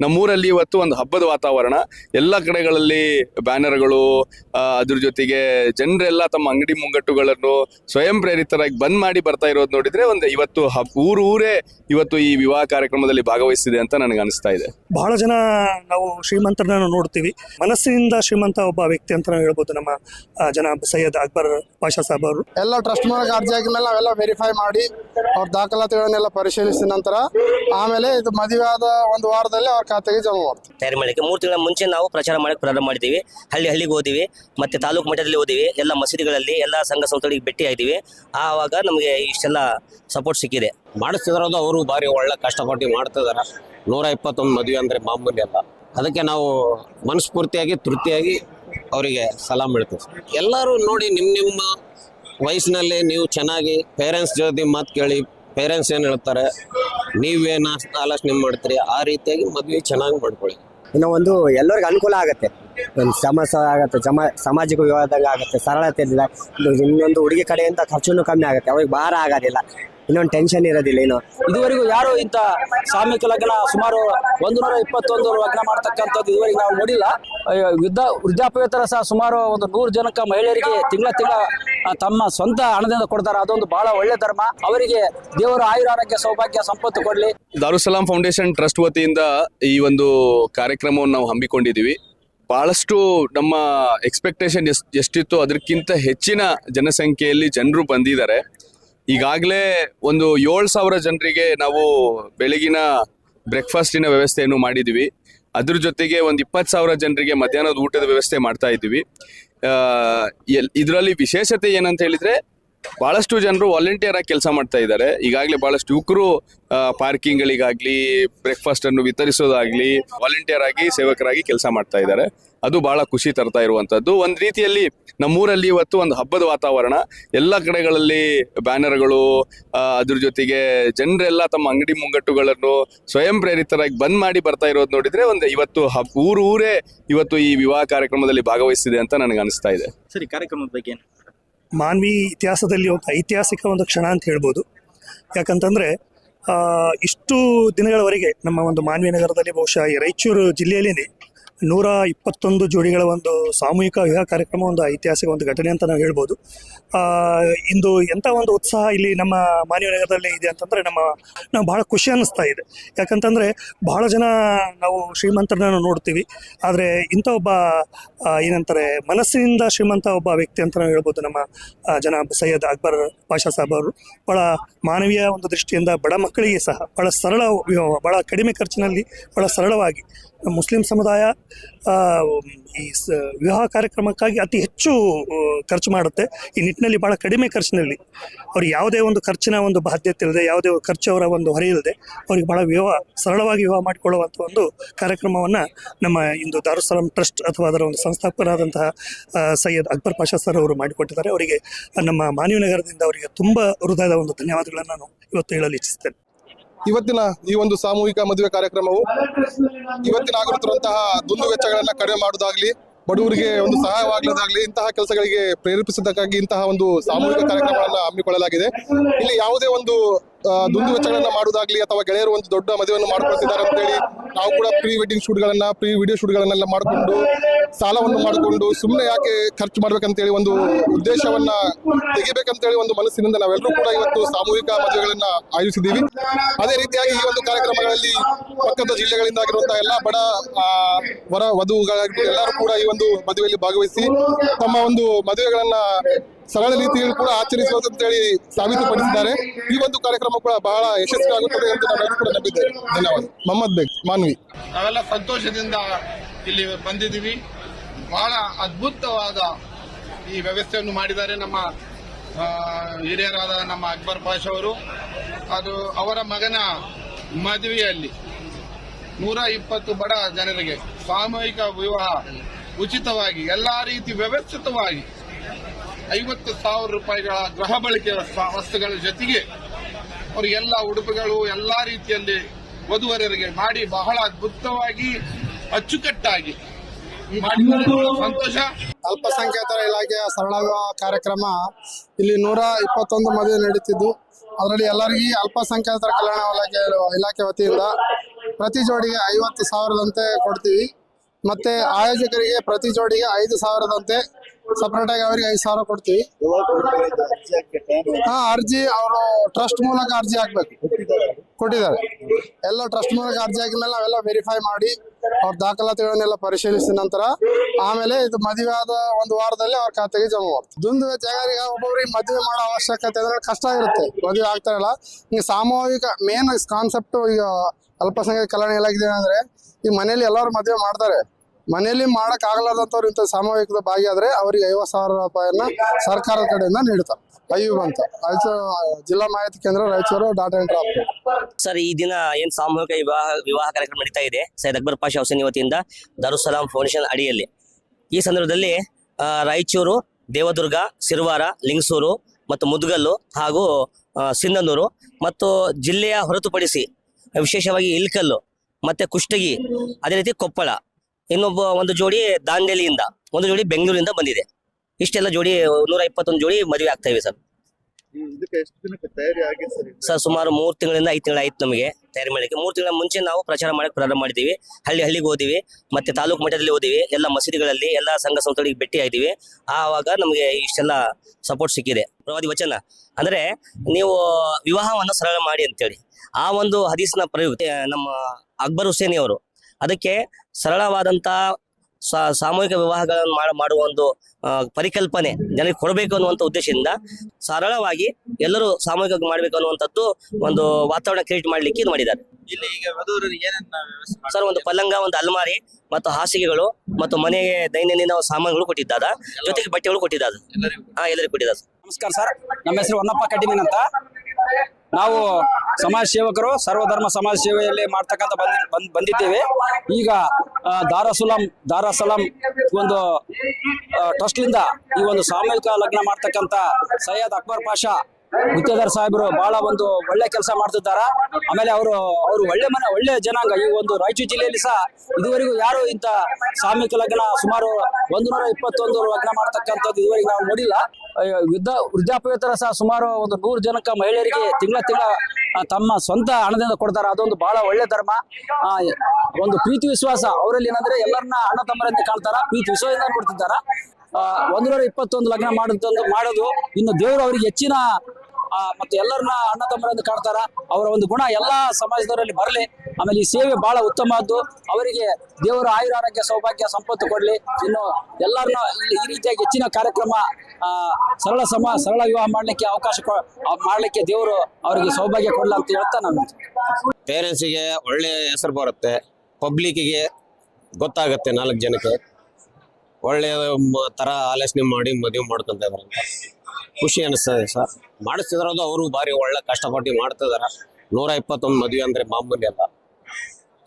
ನಮ್ಮೂರಲ್ಲಿ ಇವತ್ತು ಒಂದು ಹಬ್ಬದ ವಾತಾವರಣ. ಎಲ್ಲ ಕಡೆಗಳಲ್ಲಿ ಬ್ಯಾನರ್ಗಳು ಅದ್ರ ಜೊತೆಗೆ ಜನರೆಲ್ಲ ತಮ್ಮ ಅಂಗಡಿ ಮುಂಗಟ್ಟುಗಳನ್ನು ಸ್ವಯಂ ಪ್ರೇರಿತರಾಗಿ ಬಂದ್ ಮಾಡಿ ಬರ್ತಾ ಇರೋದು ನೋಡಿದ್ರೆ ಒಂದು ಇವತ್ತು ಹಬ್ ಊರು ಊರೇ ಇವತ್ತು ಈ ವಿವಾಹ ಕಾರ್ಯಕ್ರಮದಲ್ಲಿ ಭಾಗವಹಿಸಿದೆ ಅಂತ ನನಗೆ ಅನಿಸ್ತಾ ಇದೆ. ಬಹಳ ಜನ ನಾವು ಶ್ರೀಮಂತರನ್ನ ನೋಡ್ತೀವಿ. ಮನಸ್ಸಿನಿಂದ ಶ್ರೀಮಂತ ಒಬ್ಬ ವ್ಯಕ್ತಿ ಅಂತ ನಾವು ಹೇಳ್ಬೋದು ನಮ್ಮ ಜನ ಸೈಯದ್ ಅಕ್ಬರ್ ಪಾಷಾ ಸಾಬ್ ಅವರು. ಎಲ್ಲ ಟ್ರಸ್ಟ್ ಮೂಲಕ ಅರ್ಜಿ ಹಾಕಿದ್ಮೇಲೆ ನಾವೆಲ್ಲ ವೆರಿಫೈ ಮಾಡಿ ಅವ್ರ ದಾಖಲಾತಿಗಳನ್ನೆಲ್ಲ ಪರಿಶೀಲಿಸಿದ ನಂತರ ಆಮೇಲೆ ಇದು ಮದುವೆ ಆದ ಒಂದು ವಾರದಲ್ಲಿ ಅವ್ರ ಖಾತೆಗೆ ಜಮಾ ಮಾಡ್ತೀವಿ. ತಯಾರಿ ಮಾಡಲಿಕ್ಕೆ ಮೂರು ತಿಂಗಳ ಮುಂಚೆ ನಾವು ಪ್ರಚಾರ ಮಾಡಕ್ಕೆ ಪ್ರಾರಂಭ ಮಾಡಿದ್ದೀವಿ. ಹಳ್ಳಿ ಹಳ್ಳಿಗೆ ಹೋದಿವಿ ಮತ್ತೆ ತಾಲೂಕು ಮಟ್ಟದಲ್ಲಿ ಹೋದಿವಿ ಎಲ್ಲ ಮಸೀದಿಗಳಲ್ಲಿ ಎಲ್ಲ ಸಂಘ ಸಂಸ್ಥೆಗಳಿಗೆ ಭೇಟಿ ಆಗಿದ್ದೀವಿ. ಆವಾಗ ನಮಗೆ ಇಷ್ಟೆಲ್ಲ ಸಪೋರ್ಟ್ ಸಿಕ್ಕಿದೆ. ಮಾಡಿಸ್ತಿದಾರದು ಅವರು ಭಾರಿ ಒಳ್ಳೆ ಕಷ್ಟಪಟ್ಟು ಮಾಡ್ತಿದ್ದಾರೆ ನೂರ ಇಪ್ಪತ್ತೊಂದು ಮದುವೆ ಅಂದರೆ ಮಾಮೂಲಿ ಅಲ್ಲ. ಅದಕ್ಕೆ ನಾವು ಮನಸ್ಫೂರ್ತಿಯಾಗಿ ತೃಪ್ತಿಯಾಗಿ ಅವರಿಗೆ ಸಲಾಮ್ ಹೇಳ್ತೀವಿ. ಎಲ್ಲರೂ ನೋಡಿ ನಿಮ್ಮ ನಿಮ್ಮ ವಯಸ್ಸಿನಲ್ಲಿ ನೀವು ಚೆನ್ನಾಗಿ ಪೇರೆಂಟ್ಸ್ ಜೊತೆ ಮಾತು ಕೇಳಿ ಪೇರೆಂಟ್ಸ್ ಏನು ಹೇಳ್ತಾರೆ, ನೀವೇನು ಆಲೋಚನೆ ಮಾಡ್ತೀರಿ, ಆ ರೀತಿಯಾಗಿ ಮದುವೆ ಚೆನ್ನಾಗಿ ಮಾಡ್ಕೊಳ್ಳಿ. ಇನ್ನು ಒಂದು ಎಲ್ಲರಿಗೂ ಅನುಕೂಲ ಆಗುತ್ತೆ. ಒಂದು ಸಮಸ್ಯೆ ಆಗುತ್ತೆ, ಸಮ, ಸಾಮಾಜಿಕ ವಿವಾದಂಗ ಆಗುತ್ತೆ ಸರಳತೆ ಇಲ್ಲ ಇನ್ನೊಂದು ಹುಡುಗಿ ಕಡೆಯಿಂದ ಖರ್ಚುನು ಕಮ್ಮಿ ಆಗುತ್ತೆ, ಅವ್ರಿಗೆ ಭಾರ ಆಗೋದಿಲ್ಲ. ಇನ್ನೊಂದು ಟೆನ್ಷನ್ ಇರೋದಿಲ್ಲ ಏನು. ಇದುವರೆಗೂ ಯಾರು ಇಂಥ ಸಾಮೂಹಿಕ ಲಗ್ನ ಸುಮಾರು ಒಂದು ನೂರ ಇಪ್ಪತ್ತೊಂದು ಲಗ್ನ ಮಾಡ್ತಕ್ಕಂಥದ್ದು ಇದುವರೆಗೆ ನಾವು ನೋಡಿಲ್ಲ. ಯುದ್ಧ ವೃದ್ಧ ವೃದ್ಧಾಪ್ಯವೇತರ ಸಹ ಸುಮಾರು ಒಂದು ನೂರು ಜನಕ್ಕೆ ಮಹಿಳೆಯರಿಗೆ ತಿಂಗಳ ತಿಂಗಳ ತಮ್ಮ ಸ್ವಂತ ಹಣದಿಂದ ಕೊಡ್ತಾರೆ. ಅದೊಂದು ಬಹಳ ಒಳ್ಳೆ ಧರ್ಮ. ಅವರಿಗೆ ದೇವರು ಆಯುರಾರೋಗ್ಯ ಸೌಭಾಗ್ಯ ಸಂಪತ್ತು ಕೊಡಲಿ. ದಾರುಸಲಾಂ ಫೌಂಡೇಶನ್ ಟ್ರಸ್ಟ್ ವತಿಯಿಂದ ಈ ಒಂದು ಕಾರ್ಯಕ್ರಮವನ್ನು ನಾವು ಹಮ್ಮಿಕೊಂಡಿದ್ದೀವಿ. ಬಹಳಷ್ಟು ನಮ್ಮ ಎಕ್ಸ್ಪೆಕ್ಟೇಷನ್ ಎಷ್ಟಿತ್ತು ಅದಕ್ಕಿಂತ ಹೆಚ್ಚಿನ ಜನಸಂಖ್ಯೆಯಲ್ಲಿ ಜನರು ಬಂದಿದ್ದಾರೆ. ಈಗಾಗಲೇ ಒಂದು ಏಳು ಸಾವಿರ ಜನರಿಗೆ ನಾವು ಬೆಳಗಿನ ಬ್ರೇಕ್ಫಾಸ್ಟಿನ ವ್ಯವಸ್ಥೆಯನ್ನು ಮಾಡಿದ್ವಿ. ಅದ್ರ ಜೊತೆಗೆ ಒಂದು ಇಪ್ಪತ್ತು ಸಾವಿರ ಜನರಿಗೆ ಮಧ್ಯಾಹ್ನದ ಊಟದ ವ್ಯವಸ್ಥೆ ಮಾಡ್ತಾ ಇದ್ದೀವಿ. ಇದರಲ್ಲಿ ವಿಶೇಷತೆ ಏನಂತ ಹೇಳಿದ್ರೆ ಬಹಳಷ್ಟು ಜನರು ವಾಲಂಟಿಯರ್ ಆಗಿ ಕೆಲಸ ಮಾಡ್ತಾ ಇದ್ದಾರೆ. ಈಗಾಗಲೇ ಬಹಳಷ್ಟು ಯುವಕರು ಪಾರ್ಕಿಂಗ್ಗಳಿಗಾಗ್ಲಿ ಬ್ರೇಕ್ಫಾಸ್ಟ್ ಅನ್ನು ವಿತರಿಸೋದಾಗ್ಲಿ ವಾಲಂಟಿಯರ್ ಆಗಿ, ಸೇವಕರಾಗಿ ಕೆಲಸ ಮಾಡ್ತಾ ಇದ್ದಾರೆ. ಅದು ಬಹಳ ಖುಷಿ ತರ್ತಾ ಇರುವಂತದ್ದು ಒಂದ್ ರೀತಿಯಲ್ಲಿ ನಮ್ಮೂರಲ್ಲಿ ಇವತ್ತು ಒಂದು ಹಬ್ಬದ ವಾತಾವರಣ. ಎಲ್ಲ ಕಡೆಗಳಲ್ಲಿ ಬ್ಯಾನರ್ಗಳು ಅದ್ರ ಜೊತೆಗೆ ಜನರೆಲ್ಲ ತಮ್ಮ ಅಂಗಡಿ ಮುಂಗಟ್ಟುಗಳನ್ನು ಸ್ವಯಂ ಪ್ರೇರಿತರಾಗಿ ಬಂದ್ ಮಾಡಿ ಬರ್ತಾ ಇರೋದು ನೋಡಿದ್ರೆ ಒಂದು ಇವತ್ತು ಊರು ಊರೇ ಇವತ್ತು ಈ ವಿವಾಹ ಕಾರ್ಯಕ್ರಮದಲ್ಲಿ ಭಾಗವಹಿಸಿದೆ ಅಂತ ನನಗೆ ಅನಿಸ್ತಾ ಇದೆ. ಸರಿ, ಕಾರ್ಯಕ್ರಮದ ಬಗ್ಗೆ ಮಾನ್ವಿ ಇತಿಹಾಸದಲ್ಲಿ ಒಂದು ಐತಿಹಾಸಿಕ ಒಂದು ಕ್ಷಣ ಅಂತ ಹೇಳ್ಬೋದು. ಯಾಕಂತಂದರೆ ಇಷ್ಟು ದಿನಗಳವರೆಗೆ ನಮ್ಮ ಒಂದು ಮಾನ್ವಿ ನಗರದಲ್ಲಿ ಬಹುಶಃ ಈ ರಾಯಚೂರು ಜಿಲ್ಲೆಯಲ್ಲಿ ನೂರ ಇಪ್ಪತ್ತೊಂದು ಜೋಡಿಗಳ ಒಂದು ಸಾಮೂಹಿಕ ವಿವಾಹ ಕಾರ್ಯಕ್ರಮ ಒಂದು ಐತಿಹಾಸಿಕ ಒಂದು ಘಟನೆ ಅಂತ ನಾವು ಹೇಳ್ಬೋದು. ಇಂದು ಎಂಥ ಒಂದು ಉತ್ಸಾಹ ಇಲ್ಲಿ ನಮ್ಮ ಮಾನವ ನಗರದಲ್ಲಿ ಇದೆ ಅಂತಂದ್ರೆ ನಮ್ಮ ನಾವು ಭಾಳ ಖುಷಿ ಅನ್ನಿಸ್ತಾ ಇದೆ. ಯಾಕಂತಂದರೆ ಬಹಳ ಜನ ನಾವು ಶ್ರೀಮಂತರನ್ನ ನೋಡ್ತೀವಿ. ಆದರೆ ಇಂಥ ಒಬ್ಬ ಏನಂತಾರೆ, ಮನಸ್ಸಿನಿಂದ ಶ್ರೀಮಂತ ಒಬ್ಬ ವ್ಯಕ್ತಿ ಅಂತ ನಾವು ಹೇಳ್ಬೋದು ನಮ್ಮ ಜನ ಸೈಯದ್ ಅಕ್ಬರ್ ಪಾಷಾ ಸಾಬ್ ಅವರು ಭಾಳ ಮಾನವೀಯ ಒಂದು ದೃಷ್ಟಿಯಿಂದ ಬಡ ಮಕ್ಕಳಿಗೆ ಸಹ ಭಾಳ ಸರಳ ಭಾಳ ಕಡಿಮೆ ಖರ್ಚಿನಲ್ಲಿ ಬಹಳ ಸರಳವಾಗಿ ಮುಸ್ಲಿಂ ಸಮುದಾಯ ಈ ವಿವಾಹ ಕಾರ್ಯಕ್ರಮಕ್ಕಾಗಿ ಅತಿ ಹೆಚ್ಚು ಖರ್ಚು ಮಾಡುತ್ತೆ. ಈ ನಿಟ್ಟಿನಲ್ಲಿ ಭಾಳ ಕಡಿಮೆ ಖರ್ಚಿನಲ್ಲಿ. ಅವ್ರಿಗೆ ಯಾವುದೇ ಒಂದು ಖರ್ಚಿನ ಒಂದು ಬಾಧ್ಯತೆ ಇಲ್ಲದೆ, ಯಾವುದೇ ಖರ್ಚು ಅವರ ಒಂದು ಹೊರೆ ಇಲ್ಲದೆ, ಅವ್ರಿಗೆ ಭಾಳ ವಿವಾಹ, ಸರಳವಾಗಿ ವಿವಾಹ ಮಾಡಿಕೊಳ್ಳುವಂಥ ಒಂದು ಕಾರ್ಯಕ್ರಮವನ್ನು ನಮ್ಮ ಇಂದು ದಾರುಸಲಾಂ ಟ್ರಸ್ಟ್ ಅಥವಾ ಅದರ ಒಂದು ಸಂಸ್ಥಾಪಕರಾದಂತಹ ಸೈಯದ್ ಅಕ್ಬರ್ ಪಾಷಾ ಸರ್ ಅವರು ಮಾಡಿಕೊಟ್ಟಿದ್ದಾರೆ. ಅವರಿಗೆ ನಮ್ಮ ಮಾನವ ನಗರದಿಂದ ಅವರಿಗೆ ತುಂಬ ಹೃದಯದ ಒಂದು ಧನ್ಯವಾದಗಳನ್ನು ನಾನು ಇವತ್ತು ಹೇಳಲು ಇಚ್ಛಿಸ್ತೇನೆ. ಇವತ್ತಿನ ಈ ಒಂದು ಸಾಮೂಹಿಕ ಮದುವೆ ಕಾರ್ಯಕ್ರಮವು ಇವತ್ತಿನ ಆಗುತ್ತಿರುವಂತಹ ದುಂದು ವೆಚ್ಚಗಳನ್ನ ಕಡಿಮೆ ಮಾಡುವುದಾಗ್ಲಿ, ಬಡವರಿಗೆ ಒಂದು ಸಹಾಯವಾಗಲಿದಾಗ್ಲಿ, ಇಂತಹ ಕೆಲಸಗಳಿಗೆ ಪ್ರೇರೇಪಿಸೋದಕ್ಕಾಗಿ ಇಂತಹ ಒಂದು ಸಾಮೂಹಿಕ ಕಾರ್ಯಕ್ರಮಗಳನ್ನ ಹಮ್ಮಿಕೊಳ್ಳಲಾಗಿದೆ. ಇಲ್ಲಿ ಯಾವುದೇ ಒಂದು ದುಂದು ವೆಚ್ಚಗಳನ್ನ ಮಾಡುವುದಾಗ್ಲಿ ಅಥವಾ ಗೆಳೆಯರು ಒಂದು ದೊಡ್ಡ ಮದುವೆಯನ್ನು ಅಂತ ಅಂತೇಳಿ ನಾವು ಕೂಡ ಪ್ರೀ ವೆಡ್ಡಿಂಗ್ ಶೂಟ್ಗಳನ್ನ, ಪ್ರೀ ವಿಡಿಯೋ ಶೂಟ್ಗಳನ್ನೆಲ್ಲ ಮಾಡಿಕೊಂಡು ಸಾಲವನ್ನು ಮಾಡಿಕೊಂಡು ಸುಮ್ಮನೆ ಯಾಕೆ ಖರ್ಚು ಮಾಡ್ಬೇಕಂತೇಳಿ ಒಂದು ಉದ್ದೇಶವನ್ನ ತೆಗಿಬೇಕಂತೇಳಿ ಒಂದು ಮನಸ್ಸಿನಿಂದ ನಾವೆಲ್ಲರೂ ಕೂಡ ಇವತ್ತು ಸಾಮೂಹಿಕ ಮದುವೆಗಳನ್ನ ಆಯೋಜಿಸಿದ್ದೀವಿ. ಅದೇ ರೀತಿಯಾಗಿ ಈ ಒಂದು ಕಾರ್ಯಕ್ರಮಗಳಲ್ಲಿ ಪಕ್ಕದ ಜಿಲ್ಲೆಗಳಿಂದ ಆಗಿರುವಂತಹ ಎಲ್ಲಾ ಬಡ ವರ, ವಧುಗಳಾಗಿರ್ಬೋದು ಎಲ್ಲರೂ ಕೂಡ ಈ ಒಂದು ಮದುವೆಯಲ್ಲಿ ಭಾಗವಹಿಸಿ ತಮ್ಮ ಒಂದು ಮದುವೆಗಳನ್ನ ಸರಳ ರೀತಿಯಲ್ಲಿ ಕೂಡ ಆಚರಿಸಬಹುದು ಅಂತೇಳಿ ಸಾಬೀತುಪಡಿಸಿದ್ದಾರೆ. ಈ ಒಂದು ಕಾರ್ಯಕ್ರಮ ಕೂಡ ಬಹಳ ಯಶಸ್ವಿ ಆಗುತ್ತದೆ ಅಂತ ನಾವೆಲ್ಲರೂ ಕೂಡ ನಂಬಿದ್ದೇವೆ. ಧನ್ಯವಾದ. ಮಹಮ್ಮದ್ ಬೇಗ್, ಮಾನ್ವಿ. ನಾವೆಲ್ಲ ಸಂತೋಷದಿಂದ ಇಲ್ಲಿ ಬಂದಿದ್ದೀವಿ. ಬಹಳ ಅದ್ಭುತವಾದ ಈ ವ್ಯವಸ್ಥೆಯನ್ನು ಮಾಡಿದ್ದಾರೆ ನಮ್ಮ ಹಿರಿಯರಾದ ನಮ್ಮ ಅಕ್ಬರ್ ಪಾಷ ಅವರು. ಅದು ಅವರ ಮಗನ ಮದುವೆಯಲ್ಲಿ ನೂರ ಇಪ್ಪತ್ತು ಬಡ ಜನರಿಗೆ ಸಾಮೂಹಿಕ ವಿವಾಹ ಉಚಿತವಾಗಿ, ಎಲ್ಲ ರೀತಿ ವ್ಯವಸ್ಥಿತವಾಗಿ ಐವತ್ತು ಸಾವಿರ ರೂಪಾಯಿಗಳ ಗೃಹ ಬಳಕೆಯ ವಸ್ತುಗಳ ಜೊತೆಗೆ ಅವರಿಗೆಲ್ಲ ಉಡುಪುಗಳು, ಎಲ್ಲ ರೀತಿಯಲ್ಲಿ ವಧುವರರಿಗೆ ಮಾಡಿ ಬಹಳ ಅದ್ಭುತವಾಗಿ, ಅಚ್ಚುಕಟ್ಟಾಗಿ ಅಲ್ಪಸಂಖ್ಯಾತರ ಇಲಾಖೆಯ ಸರಳ ವಿವಾಹ ಕಾರ್ಯಕ್ರಮ ಇಲ್ಲಿ ನೂರ ಇಪ್ಪತ್ತೊಂದು ಮದುವೆ ನಡೀತಿದ್ದು. ಅದರಲ್ಲಿ ಎಲ್ಲರಿಗೂ ಅಲ್ಪಸಂಖ್ಯಾತರ ಕಲ್ಯಾಣ ಇಲಾಖೆ ಇಲಾಖೆ ವತಿಯಿಂದ ಪ್ರತಿ ಜೋಡಿಗೆ ಐವತ್ತು ಸಾವಿರದಂತೆ ಕೊಡ್ತೀವಿ. ಮತ್ತೆ ಆಯೋಜಕರಿಗೆ ಪ್ರತಿ ಜೋಡಿಗೆ ಐದು ಸಾವಿರದಂತೆ ಸಪರೇಟ್ ಆಗಿ ಅವರಿಗೆ ಐದು ಸಾವಿರ ಕೊಡ್ತೀವಿ. ಹಾ, ಅರ್ಜಿ ಅವರು ಟ್ರಸ್ಟ್ ಮೂಲಕ ಅರ್ಜಿ ಹಾಕ್ಬೇಕು. ಕೊಟ್ಟಿದ್ದಾರೆ. ಎಲ್ಲ ಟ್ರಸ್ಟ್ ಮೂಲಕ ಅರ್ಜಿ ಹಾಕಿದ್ಮೇಲೆ ನಾವೆಲ್ಲ ವೆರಿಫೈ ಮಾಡಿ ಅವ್ರ ದಾಖಲಾತಿಗಳನ್ನೆಲ್ಲ ಪರಿಶೀಲಿಸಿದ ನಂತರ ಆಮೇಲೆ ಇದು ಮದುವೆ ಆದ ಒಂದು ವಾರದಲ್ಲಿ ಅವ್ರ ಖಾತೆಗೆ ಜಮಾ ಮಾಡ್ತಾರೆ. ದುಂದು ಜಾಗರಿಗೆ ಒಬ್ಬೊಬ್ರಿಗೆ ಮದುವೆ ಮಾಡೋ ಅವಶ್ಯಕತೆ ಅಂದ್ರೆ ಕಷ್ಟ ಇರುತ್ತೆ. ಮದುವೆ ಆಗ್ತಾರಲ್ಲ ಈಗ ಸಾಮೂಹಿಕ ಮೇನ್ ಕಾನ್ಸೆಪ್ಟ್ ಈಗ ಅಲ್ಪಸಂಖ್ಯಾತ ಕಲ್ಯಾಣ ಇಲಾಖೆ ಅಂದ್ರೆ ಈ ಮನೇಲಿ ಎಲ್ಲರೂ ಮದುವೆ ಮಾಡ್ತಾರೆ. ಮನೆಯಲ್ಲಿ ಮಾಡಕ್ ಆಗಲಾರ್ದಂತವ್ರು ಇಂಥ ಸಾಮೂಹಿಕದ ಭಾಗಿಯಾದ್ರೆ ಅವರಿಗೆ ಐವತ್ತು ಸಾವಿರ ರೂಪಾಯಿಯನ್ನ ಸರ್ಕಾರದ ಕಡೆಯಿಂದ ನೀಡ್ತಾರೆ. ಅಂತ. ರಾಯಚೂರು, ಜಿಲ್ಲಾ ಮಾಹಿತಿ ಕೇಂದ್ರ ರಾಯಚೂರು ಡಾಟಾ ಎಂಟ್ರಿ ಸರ್, ಈ ದಿನ ಏನ್ ಸಾಮೂಹಿಕ ವಿವಾಹ ವಿವಾಹ ಕಾರ್ಯಕ್ರಮ ನಡೀತಾ ಇದೆ? ಸೈಯದ್ ಅಕ್ಬರ್ ಪಾಷಾ ಹುಸೇನ್ ವತಿಯಿಂದ ದಾರುಸಲಾಂ ಫೌಂಡೇಶನ್ ಅಡಿಯಲ್ಲಿ. ಈ ಸಂದರ್ಭದಲ್ಲಿ ರಾಯಚೂರು, ದೇವದುರ್ಗ, ಸಿರುವಾರ, ಲಿಂಗಸೂರು ಮತ್ತು ಮುದ್ಗಲ್ಲು ಹಾಗೂ ಸಿಂಧನೂರು ಮತ್ತು ಜಿಲ್ಲೆಯ ಹೊರತುಪಡಿಸಿ ವಿಶೇಷವಾಗಿ ಇಲ್ಕಲ್ಲು ಮತ್ತೆ ಕುಷ್ಟಗಿ, ಅದೇ ರೀತಿ ಕೊಪ್ಪಳ, ಇನ್ನೊಬ್ಬ ಒಂದು ಜೋಡಿ ದಾಂಡೇಲಿಯಿಂದ, ಒಂದು ಜೋಡಿ ಬೆಂಗಳೂರಿಂದ ಬಂದಿದೆ. ಇಷ್ಟೆಲ್ಲ ಜೋಡಿ ನೂರ ಇಪ್ಪತ್ತೊಂದು ಜೋಡಿ ಮದುವೆ ಆಗ್ತಾ ಇವೆ ಸರ್. ಸರ್ ಸುಮಾರು ಮೂರು ತಿಂಗಳಿಂದ ಐದು ತಿಂಗಳ ಆಯ್ತು ನಮಗೆ ತಯಾರಿ ಮಾಡಲಿಕ್ಕೆ. ಮೂರು ತಿಂಗಳ ಮುಂಚೆ ನಾವು ಪ್ರಚಾರ ಮಾಡಕ್ಕೆ ಪ್ರಾರಂಭ ಮಾಡಿದ್ದೀವಿ. ಹಳ್ಳಿ ಹಳ್ಳಿಗೆ ಹೋದಿವಿ ಮತ್ತೆ ತಾಲೂಕು ಮಟ್ಟದಲ್ಲಿ ಹೋದಿವಿ. ಎಲ್ಲ ಮಸೀದಿಗಳಲ್ಲಿ ಎಲ್ಲ ಸಂಘ ಸಂಸ್ಥೆಗಳಿಗೆ ಭೇಟಿ ಆಗಿದ್ದೀವಿ. ಆವಾಗ ನಮಗೆ ಇಷ್ಟೆಲ್ಲ ಸಪೋರ್ಟ್ ಸಿಕ್ಕಿದೆ. ಪ್ರವಾದಿ ವಚನ. ಅಂದ್ರೆ ನೀವು ವಿವಾಹವನ್ನು ಸರಳ ಮಾಡಿ ಅಂತೇಳಿ. ಆ ಒಂದು ಹದೀಸ್ನ ಪ್ರಯುಕ್ತ ನಮ್ಮ ಅಕ್ಬರ್ ಹುಸೇನಿ ಅವರು ಅದಕ್ಕೆ ಸರಳವಾದಂತ ಸಾಮೂಹಿಕ ವಿವಾಹಗಳನ್ನು ಮಾಡ- ಮಾಡುವ ಒಂದು ಪರಿಕಲ್ಪನೆ ಜನರಿಗೆ ಕೊಡಬೇಕು ಅನ್ನುವಂಥ ಉದ್ದೇಶದಿಂದ ಸರಳವಾಗಿ ಎಲ್ಲರೂ ಸಾಮೂಹಿಕವಾಗಿ ಮಾಡಬೇಕು ಅನ್ನುವಂಥದ್ದು ಒಂದು ವಾತಾವರಣ ಕ್ರಿಯೇಟ್ ಮಾಡಲಿಕ್ಕೆ ಇದು ಮಾಡಿದ್ದಾರೆ. ಇಲ್ಲಿ ಈಗ ವಧುವರರಿಗೆ ಏನನ್ನ ವ್ಯವಸ್ಥೆ ಸರ್ ಒಂದು ಪಲ್ಲಂಗ ಒಂದು ಅಲ್ಮಾರಿ ಮತ್ತು ಹಾಸಿಗೆಗಳು ಮತ್ತು ಮನೆಗೆ ದೈನಂದಿನ ಸಾಮಾನುಗಳು ಕೊಟ್ಟಿದ್ದಾದ. ಜೊತೆಗೆ ಬಟ್ಟೆಗಳು ಕೊಟ್ಟಿದ್ದಾದ. ಎಲ್ಲರಿಗೂ ಹಾ ಎಲ್ಲರಿಗೂ ಕೊಟ್ಟಿದ್ದಾರೆ ನಮಸ್ಕಾರ ಸರ್. ನಮ್ಮ ಹೆಸರು ಹೊನ್ನಪ್ಪ ಕಡಿಮೆ ಅಂತ ನಾವು ಸಮಾಜ ಸೇವಕರು, ಸರ್ವಧರ್ಮ ಸಮಾಜ ಸೇವೆಯಲ್ಲಿ ಮಾಡ್ತಕ್ಕಂಥ ಬಂದ್ ಬಂದ್, ಬಂದಿದ್ದೇವೆ. ಈಗ ದಾರಸುಲಂ, ದಾರಸಲಂ ಒಂದು ಟ್ರಸ್ಟ್ಲಿಂದ ಈ ಒಂದು ಸಾಮೂಹಿಕ ಲಗ್ನ ಮಾಡ್ತಕ್ಕಂಥ ಸೈಯದ್ ಅಕ್ಬರ್ ಪಾಷಾ, ಗುತ್ತೇದಾರ್ ಸಾಹೇಬರು ಬಹಳ ಒಂದು ಒಳ್ಳೆ ಕೆಲಸ ಮಾಡ್ತಿದ್ದಾರ. ಆಮೇಲೆ ಅವರು ಅವರು ಒಳ್ಳೆ ಮನೆ, ಒಳ್ಳೆ ಜನಾಂಗ. ಈ ಒಂದು ರಾಯಚೂರು ಜಿಲ್ಲೆಯಲ್ಲಿ ಸಹ ಇದುವರೆಗೂ ಯಾರು ಇಂಥ ಸಾಮೂಹಿಕ ಲಗ್ನ ಸುಮಾರು ಒಂದು ನೂರ ಇಪ್ಪತ್ತೊಂದು ಲಗ್ನ ಮಾಡ್ತಕ್ಕಂಥದ್ದು ಇದುವರೆಗೆ ನಾವು ನೋಡಿಲ್ಲ. ಅಯ್ಯೋ, ವೃದ್ಧಾಪ್ಯತರ ಸಹ ಸುಮಾರು ಒಂದು ನೂರು ಜನಕ್ಕೆ ಮಹಿಳೆಯರಿಗೆ ತಿಂಗಳ ತಿಂಗಳ ತಮ್ಮ ಸ್ವಂತ ಹಣದಿಂದ ಕೊಡ್ತಾರೆ. ಅದೊಂದು ಬಹಳ ಒಳ್ಳೆ ಧರ್ಮ. ಒಂದು ಪ್ರೀತಿ ವಿಶ್ವಾಸ ಅವರಲ್ಲಿ ಏನಂದ್ರೆ ಎಲ್ಲರನ್ನ ಅಣ್ಣ ತಮ್ಮರಂತೆ ಕಾಣ್ತಾರ ಪ್ರೀತಿ ವಿಶ್ವಾಸದಿಂದ ನೋಡ್ತಿದ್ದಾರ ಒಂದೂರ ಇಪ್ಪತ್ತೊಂದು ಲಗ್ನ ಮಾಡಿದ್ದು ಮಾಡೋದು ಇನ್ನು ದೇವರು ಅವರಿಗೆ ಹೆಚ್ಚಿನ ಮತ್ತೆ ಎಲ್ಲರನ್ನ ಅಣ್ಣ ತಮ್ಮರಂತೆ ಕಾಣ್ತಾರ. ಅವರ ಒಂದು ಗುಣ ಎಲ್ಲಾ ಸಮಾಜದವರಲ್ಲಿ ಬರಲಿ. ಆಮೇಲೆ ಈ ಸೇವೆ ಬಹಳ ಉತ್ತಮವಾದ್ದು ಅವರಿಗೆ ದೇವರ ಆಯುರಾರೋಗ್ಯ ಸೌಭಾಗ್ಯ ಸಂಪತ್ತು ಕೊಡಲಿ. ಇನ್ನು ಎಲ್ಲರನ್ನ ಈ ರೀತಿಯಾಗಿ ಹೆಚ್ಚಿನ ಕಾರ್ಯಕ್ರಮ ಸರಳ ಸಮ, ಸರಳ ವಿವಾಹ ಮಾಡಲಿಕ್ಕೆ ಅವಕಾಶ ಮಾಡಲಿಕ್ಕೆ ದೇವರು ಅವರಿಗೆ ಸೌಭಾಗ್ಯ ಕೊಡಲಿ ಅಂತ ಹೇಳ್ತಾ ನಾನು ಪೇರೆಂಟ್ಸಿಗೆ ಒಳ್ಳೆ ಹೆಸರು ಬರುತ್ತೆ. ಪಬ್ಲಿಕ್ಕಿಗೆ ಗೊತ್ತಾಗುತ್ತೆ ನಾಲ್ಕು ಜನಕ್ಕೆ. ಒಳ್ಳೆಯ ತರ ಆಲೋಚನೆ ಮಾಡಿ ಮದುವೆ ಮಾಡ್ಕೊಂತ ಇದಾರೆ ಖುಷಿ ಅನಿಸ್ತದೆ ಸರ್. ಮಾಡಿಸ್ತಿದ್ರದು ಅವರು ಭಾರಿ ಒಳ್ಳೆ ಕಷ್ಟಪಟ್ಟು ಮಾಡ್ತಿದಾರೆ. ನೂರ ಇಪ್ಪತ್ತೊಂದು ಮದುವೆ ಅಂದ್ರೆ ಮಾಮೂಲಿ ಅಲ್ಲ.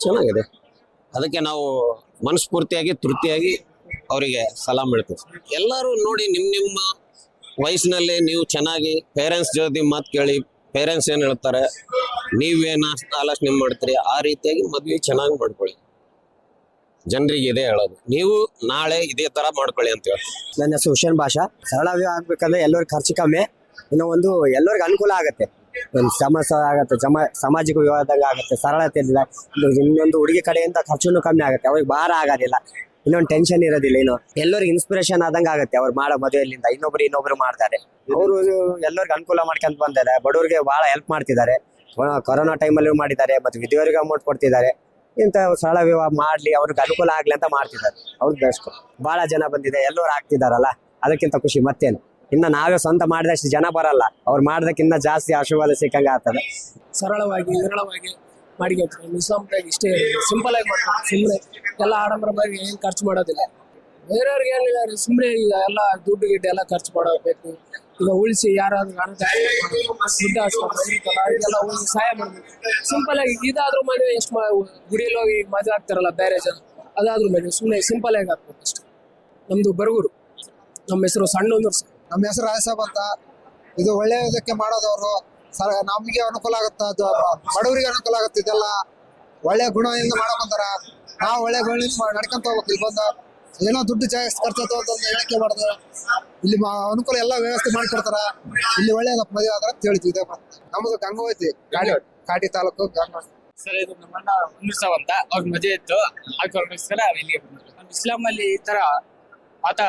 ಚೆನ್ನಾಗಿದೆ. ಅದಕ್ಕೆ ನಾವು ಮನಸ್ಫೂರ್ತಿಯಾಗಿ, ತೃಪ್ತಿಯಾಗಿ ಅವರಿಗೆ ಸಲಾಮ್ ಹೇಳ್ತೀವಿ. ಎಲ್ಲರೂ ನೋಡಿ ನಿಮ್ಮ ನಿಮ್ಮ ವಯಸ್ಸಿನಲ್ಲಿ ನೀವು ಚೆನ್ನಾಗಿ ಪೇರೆಂಟ್ಸ್ ಜೊತೆ ಮಾತು ಕೇಳಿ ಪೇರೆಂಟ್ಸ್ ಏನು ಹೇಳ್ತಾರೆ? ನೀವೇನ ಆಲೋಚನೆ ಮಾಡ್ತೀರಿ? ಆ ರೀತಿಯಾಗಿ ಮದುವೆ ಚೆನ್ನಾಗಿ ಮಾಡ್ಕೊಳ್ಳಿ. ಜನರಿಗೆ ಇದೇ ಹೇಳೋದು. ನೀವು ನಾಳೆ ಇದೇ ತರ ಮಾಡ್ಕೊಳ್ಳಿ ಅಂತ ಹೇಳಿ ನನ್ನ ಹೆಸರು ಹುಷೇನ್ ಭಾಷಾ ಸರಳ ಆಗ್ಬೇಕಂದ್ರೆ ಎಲ್ಲರಿಗೂ ಖರ್ಚು ಕಮ್ಮಿ. ಇನ್ನು ಒಂದು ಎಲ್ಲರಿಗೂ ಅನುಕೂಲ ಆಗುತ್ತೆ. ಒಂದು ಸಮಸ್ಯೆ ಆಗುತ್ತೆ ಜಮ ಸಾಮಾಜಿಕ ವಿವಾದಂಗ ಆಗುತ್ತೆ ಸರಳತೆ ಇಲ್ಲ ಇನ್ನೊಂದು ಹುಡುಗಿ ಕಡೆಯಿಂದ ಖರ್ಚುನು ಕಮ್ಮಿ ಆಗುತ್ತೆ, ಅವ್ರಿಗೆ ಭಾರ ಆಗೋದಿಲ್ಲ. ಇನ್ನೊಂದು ಟೆನ್ಷನ್ ಇರೋದಿಲ್ಲ ಏನು ಎಲ್ಲರಿಗೂ ಇನ್ಸ್ಪಿರೇಷನ್ ಆದಂಗೆ ಆಗುತ್ತೆ, ಅವ್ರು ಮಾಡೋ ಮದುವೆಯಲ್ಲಿಂದ. ಇನ್ನೊಬ್ರು ಇನ್ನೊಬ್ರು ಮಾಡ್ತಾರೆ. ಅವರು ಎಲ್ಲರಿಗೂ ಅನುಕೂಲ ಮಾಡ್ಕೊಂತ ಬಂದಿದ್ದಾರೆ ಬಡವರಿಗೆ ಬಹಳ ಹೆಲ್ಪ್ ಮಾಡ್ತಿದ್ದಾರೆ. ಕೊರೋ- ಕೊರೋನಾ ಟೈಮಲ್ಲಿ ಮಾಡಿದ್ದಾರೆ, ಮತ್ತೆ ವಿಧವೆಯರಿಗೆ ಅಮೌಂಟ್ ಕೊಡ್ತಿದ್ದಾರೆ. ಇಂಥ ಸರಳ ವಿವಾಹ ಮಾಡ್ಲಿ, ಅವ್ರಿಗೆ ಅನುಕೂಲ ಆಗ್ಲಿ ಅಂತ ಮಾಡ್ತಿದ್ದಾರೆ. ಅವ್ರಿಗೆ ಬೆಸ್ಟ್ ಬಹಳ ಜನ ಬಂದಿದೆ, ಎಲ್ಲರೂ ಆಗ್ತಿದಾರಲ್ಲ ಅದಕ್ಕಿಂತ ಖುಷಿ, ಮತ್ತೇನು? ಇನ್ನ ನಾವೇ ಸ್ವಂತ ಮಾಡಿದಷ್ಟು ಜನ ಬರಲ್ಲ. ಅವ್ರು ಮಾಡಿದಕ್ಕಿಂತ ಜಾಸ್ತಿ ಆಶೀರ್ವಾದ ಸಿಕ್ಕಂಗ ಆಗ್ತದೆ. ಸರಳವಾಗಿ, ವಿರಳವಾಗಿ ಮಾಡಿಗೆ ಇಷ್ಟೇ ಸಿಂಪಲ್ ಆಗಿ ಮಾಡ್ತಾರೆ ಸುಮ್ಮನೆ ಎಲ್ಲ ಆಡಂಬರವಾಗಿ ಏನು ಖರ್ಚು ಮಾಡೋದಿಲ್ಲ. ಬೇರೆಯವ್ರಿಗೆ ಏನಿಲ್ಲ ರೀ ಸುಮ್ಮನೆ ಈಗ ಎಲ್ಲ ದುಡ್ಡು ಗಿಡ್ಡು ಎಲ್ಲ ಖರ್ಚು ಮಾಡಬೇಕು. ಈಗ ಉಳಿಸಿ ಯಾರಾದ್ರೂ ಅನಾಥ ಇದೆಲ್ಲ ಸಹಾಯ ಮಾಡಬೇಕು. ಸಿಂಪಲ್ ಆಗಿ ಇದಾದ್ರೂ ಮದುವೆ ಎಷ್ಟು ಗುಡಿಯಲ್ಲಿ ಹೋಗಿ ಮದುವೆ ಆಗ್ತಾರಲ್ಲ ಬೇರೆ ಜನ, ಅದಾದ್ರೂ ಮದುವೆ ಸುಮ್ಮನೆ ಸಿಂಪಲ್ ಆಗಿ ಹಾಕ್ಬೇಕು ಅಷ್ಟೇ. ನಮ್ದು ಬರಗೂರು. ನಮ್ಮ ಹೆಸರು ಸಣ್ಣ ನಮ್ಮ ಹೆಸರು ರಾಯಸಾಬ್ ಅಂತ. ಇದು ಒಳ್ಳೆಯದಕ್ಕೆ ಮಾಡೋದವರು. ಸರ್, ನಮಗೆ ಅನುಕೂಲ ಆಗುತ್ತೆ ಬಡವರಿಗೆ ಅನುಕೂಲ ಆಗುತ್ತೆ ಇದೆಲ್ಲ. ಒಳ್ಳೆ ಗುಣದಿಂದ ಮಾಡಕ್ ಬಂದಾರ. ನಾವು ಒಳ್ಳೆ ಗುಣದಿಂದ ನಡ್ಕೊಂತ ಹೋಗ್ಬೇಕು ಇಲ್ಲಿ ಬಂದ ಏನೋ ದುಡ್ಡು ಜಾಸ್ತಿ ಖರ್ಚಾಯ್ತು ಅಂತ ಹೇಳಿಕೆ ಮಾಡಿದ್ರೆ ಇಲ್ಲಿ ಅನುಕೂಲ ಎಲ್ಲ ವ್ಯವಸ್ಥೆ ಮಾಡಿಕೊಡ್ತಾರ. ಇಲ್ಲಿ ಒಳ್ಳೆಯದ ಮದುವೆ ಆದ್ರೆ ಅಂತ ಹೇಳ್ತೀವಿ ಇದೆ. ನಮ್ಮದು ಗಂಗೋತಿ ಕಾಟಿ ಕಾಟಿ ತಾಲೂಕು ಗಂಗ ಸರ್, ಇದು ನಮ್ಮಣ್ಣ ಉಂಡ್ರಸಾವ್ ಅಂತ. ಅವ್ರ ಮದುವೆ ಇತ್ತು. ಅದಕ್ಕೋಸ್ಕರ ಇಲ್ಲಿಗೆ ಈ ತರ ಆತ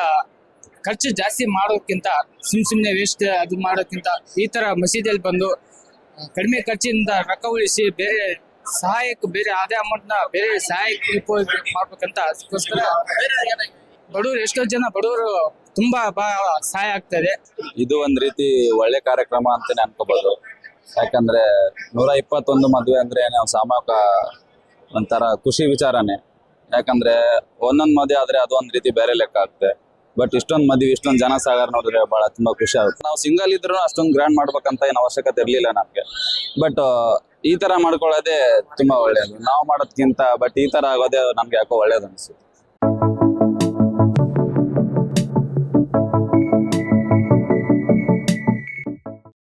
ಖರ್ಚು ಜಾಸ್ತಿ ಮಾಡೋಕ್ಕಿಂತ ಸುಮ್ ಸುಮ್ಮನೆ ವೇಸ್ಟ್ ಅದು ಮಾಡೋಕ್ಕಿಂತ ಈ ತರ ಮಸೀದಿಯಲ್ಲಿ ಬಂದು ಕಡಿಮೆ ಖರ್ಚಿನಿಂದ ರೊಕ್ಕ ಉಳಿಸಿ ಬೇರೆ ಸಹಾಯಕ್ಕೆ ಬೇರೆ ಅದೇ ಅಮೌಂಟ್ನ ಬೇರೆ ಸಹಾಯಕ್ಕೆ ಉಪಯೋಗ ಮಾಡ್ಬೇಕಂತ ಅದಕ್ಕೋಸ್ಕರ ಬಡವರು ಎಷ್ಟೋ ಜನ ಬಡವರು ತುಂಬಾ ಸಹಾಯ ಆಗ್ತದೆ ಇದು. ಒಂದ್ ರೀತಿ ಒಳ್ಳೆ ಕಾರ್ಯಕ್ರಮ ಅಂತಾನೆ ಅನ್ಕೋಬಹುದು ಯಾಕಂದ್ರೆ ನೂರ ಇಪ್ಪತ್ತೊಂದು ಮದುವೆ ಅಂದ್ರೆ ನಾವು ಸಾಮೂಹಿಕ ಒಂಥರ ಖುಷಿ ವಿಚಾರನೇ. ಯಾಕಂದ್ರೆ ಒಂದೊಂದ್ ಮದುವೆ ಆದ್ರೆ ಅದೊಂದ್ ರೀತಿ ಬೇರೆ ಲೆಕ್ಕ ಆಗುತ್ತೆ ಬಟ್ ಇಷ್ಟೊಂದು ಮದುವೆ, ಇಷ್ಟೊಂದು ಜನ ಸಾಗರ ನೋಡಿದ್ರೆ ಬಹಳ ತುಂಬಾ ಖುಷಿ ಆಗುತ್ತೆ. ನಾವು ಸಿಂಗಲ್ ಇದ್ರು ಅಷ್ಟೊಂದು ಗ್ರ್ಯಾಂಡ್ ಮಾಡ್ಬೇಕಂತ ಏನು ಅವಶ್ಯಕತೆ ಇರ್ಲಿಲ್ಲ ನಮ್ಗೆ. ಬಟ್ ಈ ತರ ಮಾಡ್ಕೊಳ್ಳೋದೇ ತುಂಬಾ ಒಳ್ಳೇದು. ನಾವು ಮಾಡೋದ್ಕಿಂತ ಬಟ್ ಈ ತರ ಆಗೋದೇ ನಮ್ಗೆ ಯಾಕೋ ಒಳ್ಳೇದು ಅನ್ಸುತ್ತೆ.